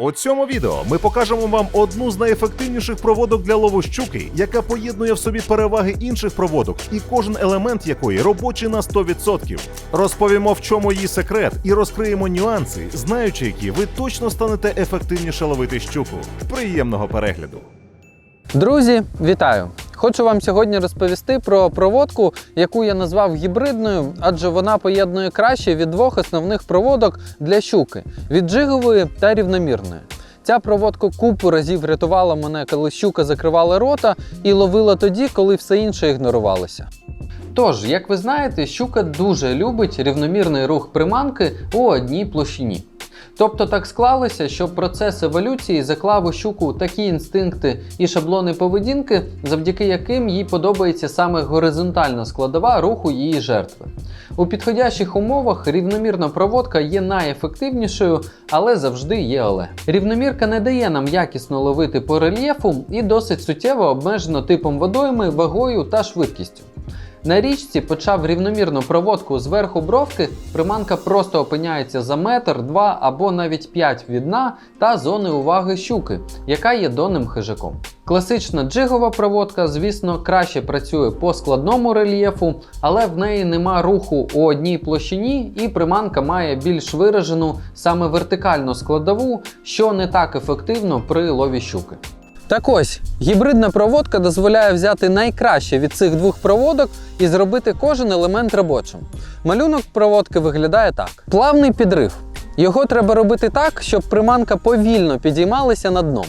У цьому відео ми покажемо вам одну з найефективніших проводок для лову щуки, яка поєднує в собі переваги інших проводок, і кожен елемент якої робочий на 100%. Розповімо, в чому її секрет, і розкриємо нюанси, знаючи які ви точно станете ефективніше ловити щуку. Приємного перегляду! Друзі, вітаю! Хочу вам сьогодні розповісти про проводку, яку я назвав гібридною, адже вона поєднує краще від двох основних проводок для щуки від джигової та рівномірної. Ця проводка купу разів рятувала мене, коли щука закривала рота, і ловила тоді, коли все інше ігнорувалося. Тож, як ви знаєте, щука дуже любить рівномірний рух приманки у одній площині. Тобто так склалося, що процес еволюції заклав у щуку такі інстинкти і шаблони поведінки, завдяки яким їй подобається саме горизонтальна складова руху її жертви. У підходящих умовах рівномірна проводка є найефективнішою, але завжди є але. Рівномірка не дає нам якісно ловити по рельєфу і досить суттєво обмежено типом водойми, вагою та швидкістю. На річці почав рівномірну проводку зверху бровки, приманка просто опиняється за метр, два або навіть п'ять від дна та зони уваги щуки, яка є донним хижаком. Класична джигова проводка, звісно, краще працює по складному рельєфу, але в неї нема руху у одній площині, і приманка має більш виражену саме вертикальну складову, що не так ефективно при лові щуки. Так ось, гібридна проводка дозволяє взяти найкраще від цих двох проводок і зробити кожен елемент робочим. Малюнок проводки виглядає так: плавний підрив. Його треба робити так, щоб приманка повільно підіймалася над дном.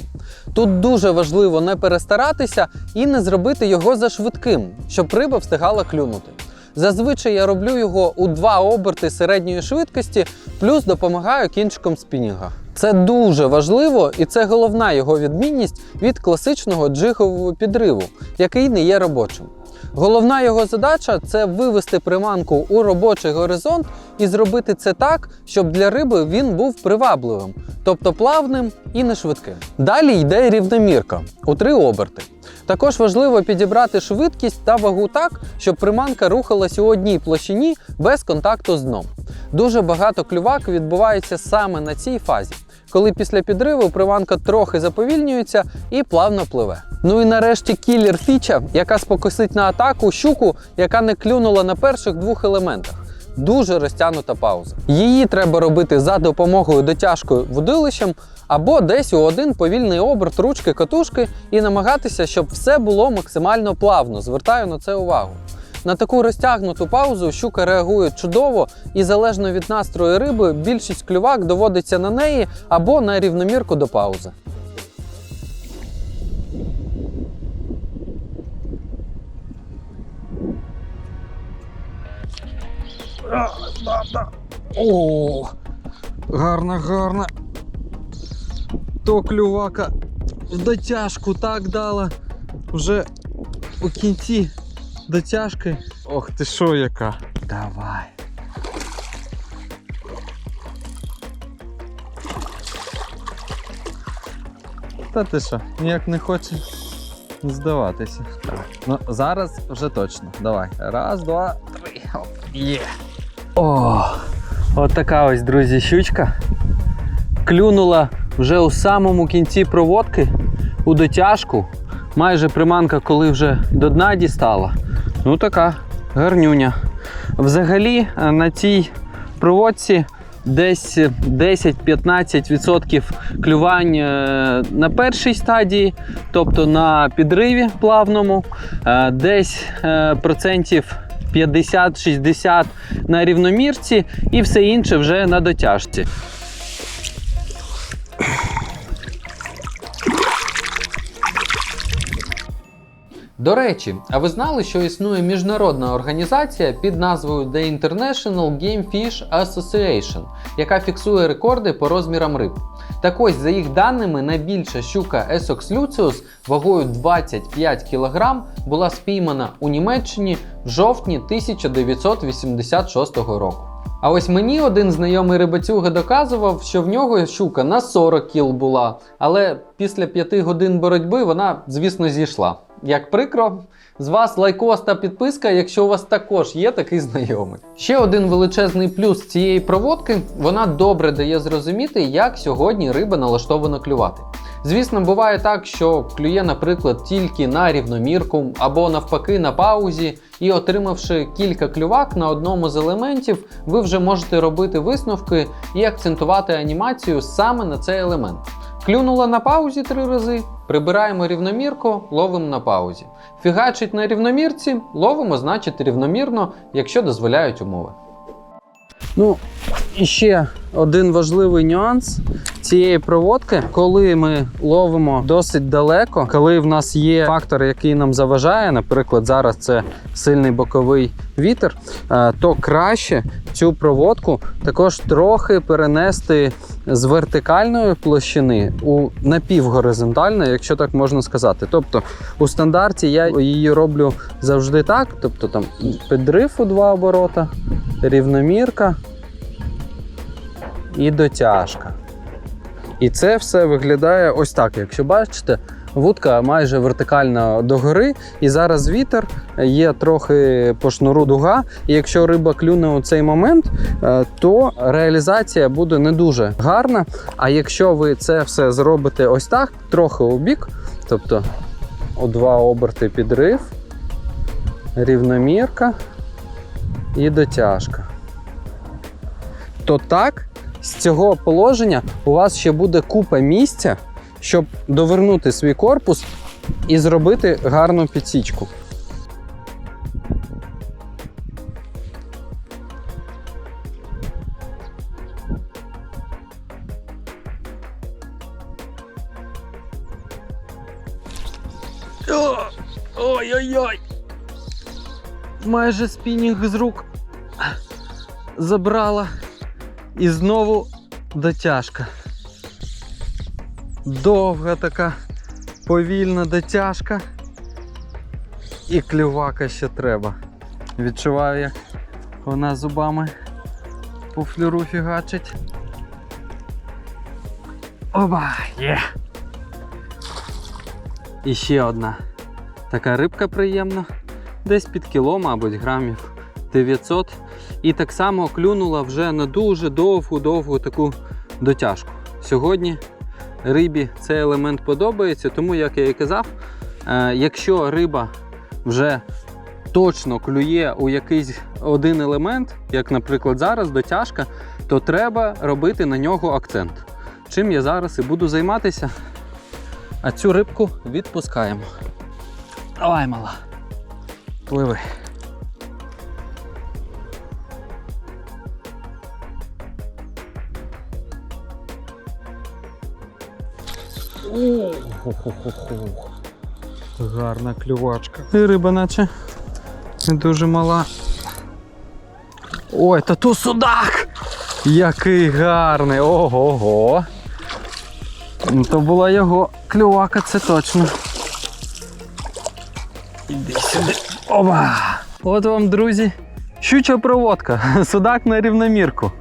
Тут дуже важливо не перестаратися і не зробити його зашвидким, щоб риба встигала клюнути. Зазвичай я роблю його у два оберти середньої швидкості, плюс допомагаю кінчиком спінінга. Це дуже важливо, і це головна його відмінність від класичного джигового підриву, який не є робочим. Головна його задача це вивести приманку у робочий горизонт і зробити це так, щоб для риби він був привабливим, тобто плавним і не швидким. Далі йде рівномірка у три оберти. Також важливо підібрати швидкість та вагу так, щоб приманка рухалась у одній площині без контакту з дном. Дуже багато клювак відбувається саме на цій фазі, коли після підриву приманка трохи заповільнюється і плавно пливе. Ну і нарешті кілер фіча, яка спокусить на атаку щуку, яка не клюнула на перших двох елементах. Дуже розтягнута пауза. Її треба робити за допомогою дотяжкою водилищем або десь у один повільний оберт ручки катушки і намагатися, щоб все було максимально плавно. Звертаю на це увагу. На таку розтягнуту паузу щука реагує чудово і залежно від настрою риби, більшість клювак доводиться на неї або на рівномірку до паузи. О, гарна, гарна. То клювака в дотяжку так дала. Вже у кінці дотяжки. Ох ти що яка. Давай. Та ти що, ніяк не хоче здаватися. Так. Ну, зараз вже точно. Давай. Раз, два, три. Оп. Є. О, от така ось, друзі, щучка. Клюнула вже у самому кінці проводки у дотяжку. Майже приманка, коли вже до дна дістала. Ну така гарнюня. Взагалі е, на цій проводці десь 10-15% клювань е, на першій стадії, тобто на підриві плавному, е, десь процентів 50-60 на рівномірці і все інше вже на дотяжці. До речі, а ви знали, що існує міжнародна організація під назвою The International Game Fish Association, яка фіксує рекорди по розмірам риб. Так ось, за їх даними, найбільша щука Essox lucius вагою 25 кг була спіймана у Німеччині в жовтні 1986 року. А ось мені один знайомий рибацюга доказував, що в нього щука на 40 кіл була, але після 5 годин боротьби вона, звісно, зійшла. Як прикро, з вас лайкос та підписка, якщо у вас також є такий знайомий. Ще один величезний плюс цієї проводки вона добре дає зрозуміти, як сьогодні риба налаштована клювати. Звісно, буває так, що клює, наприклад, тільки на рівномірку або навпаки на паузі, і отримавши кілька клювак на одному з елементів, ви вже можете робити висновки і акцентувати анімацію саме на цей елемент. Клюнула на паузі три рази, прибираємо рівномірку, ловимо на паузі. Фігачить на рівномірці, ловимо, значить рівномірно, якщо дозволяють умови. Ну, і ще один важливий нюанс цієї проводки, коли ми ловимо досить далеко, коли в нас є фактор, який нам заважає, наприклад, зараз це сильний боковий вітер, е, то краще цю проводку також трохи перенести з вертикальної площини у напівгоризонтальну, якщо так можна сказати. Тобто у стандарті я її роблю завжди так, тобто там підрив у два оборота, рівномірка і дотяжка. І це все виглядає ось так. Якщо бачите, вудка майже вертикальна догори, і зараз вітер є трохи по шнуру дуга. І якщо риба клюне у цей момент, е, то реалізація буде не дуже гарна. А якщо ви це все зробите ось так, трохи у бік, тобто у два оберти підрив, рівномірка і дотяжка. То так, з цього положення у вас ще буде купа місця, щоб довернути свій корпус і зробити гарну підсічку. Майже спінінг з рук забрала. І знову дотяжка. Довга така повільна дотяжка. І клювака ще треба. Відчуваю, як вона зубами по флюру фігачить. Оба! Є! І ще одна. Така рибка приємна. Десь під кіло, мабуть, грамів 900. І так само клюнула вже на дуже довгу-довгу таку дотяжку. Сьогодні рибі цей елемент подобається, тому, як я і казав, е, якщо риба вже точно клює у якийсь один елемент, як, наприклад, зараз дотяжка, то треба робити на нього акцент. Чим я зараз і буду займатися. А цю рибку відпускаємо. Давай, мала. Пливи. Гарна клювачка. І риба наче не дуже мала. Ой, та то судак! Який гарний! Ого-го! Ну, То була його клювака, це точно. Іди сюди. Оба! От вам, друзі, щуча проводка. Судак на рівномірку.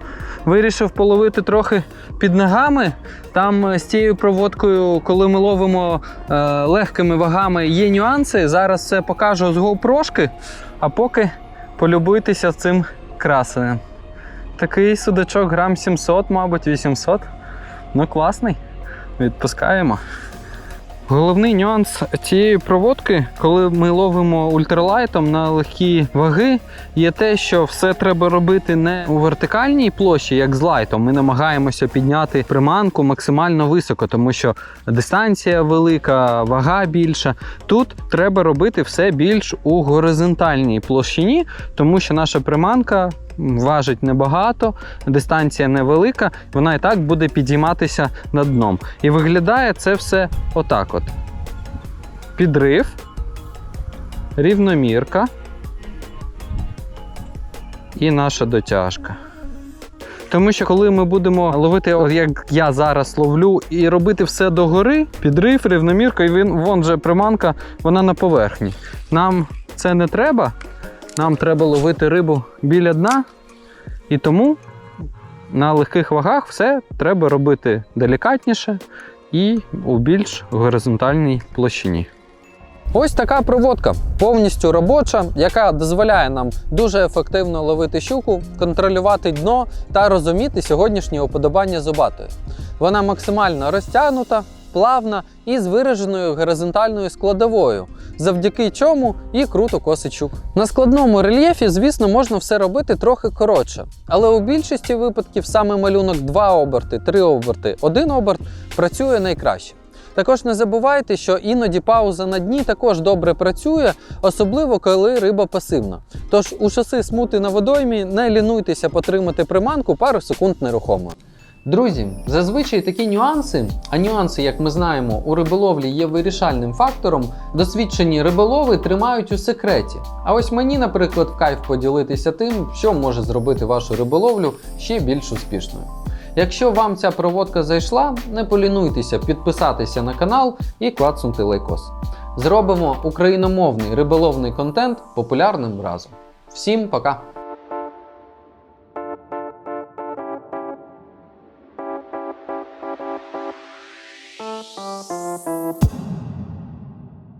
Вирішив половити трохи під ногами. Там е, з цією проводкою, коли ми ловимо е, легкими вагами, є нюанси. Зараз все покажу з GoPro, а поки полюбуйтеся цим красенем. Такий судачок грам 700, мабуть, 800. Ну, класний. Відпускаємо. Головний нюанс цієї проводки, коли ми ловимо ультралайтом на легкі ваги, є те, що все треба робити не у вертикальній площі, як з лайтом. Ми намагаємося підняти приманку максимально високо, тому що дистанція велика, вага більша. Тут треба робити все більш у горизонтальній площині, тому що наша приманка важить небагато, дистанція невелика, вона і так буде підійматися над дном. І виглядає це все отак: от. Підрив, рівномірка і наша дотяжка. Тому що коли ми будемо ловити, от як я зараз ловлю, і робити все догори, підрив, рівномірка, і він, вон же приманка, вона на поверхні. Нам це не треба. Нам треба ловити рибу біля дна, і тому на легких вагах все треба робити делікатніше і у більш горизонтальній площині. Ось така проводка, повністю робоча, яка дозволяє нам дуже ефективно ловити щуку, контролювати дно та розуміти сьогоднішнє уподобання зубатої. Вона максимально розтягнута, плавна і з вираженою горизонтальною складовою, завдяки чому і круто косить. На складному рельєфі, звісно, можна все робити трохи коротше, але у більшості випадків саме малюнок 2 оберти, 3 оберти, 1 оберт працює найкраще. Також не забувайте, що іноді пауза на дні також добре працює, особливо коли риба пасивна. Тож у часи смути на водоймі не лінуйтеся потримати приманку пару секунд нерухомо. Друзі, зазвичай такі нюанси, а нюанси, як ми знаємо, у риболовлі є вирішальним фактором, досвідчені риболови тримають у секреті. А ось мені, наприклад, в кайф поділитися тим, що може зробити вашу риболовлю ще більш успішною. Якщо вам ця проводка зайшла, не полінуйтеся підписатися на канал і клацнути лайкос. Зробимо україномовний риболовний контент популярним разом. Всім пока!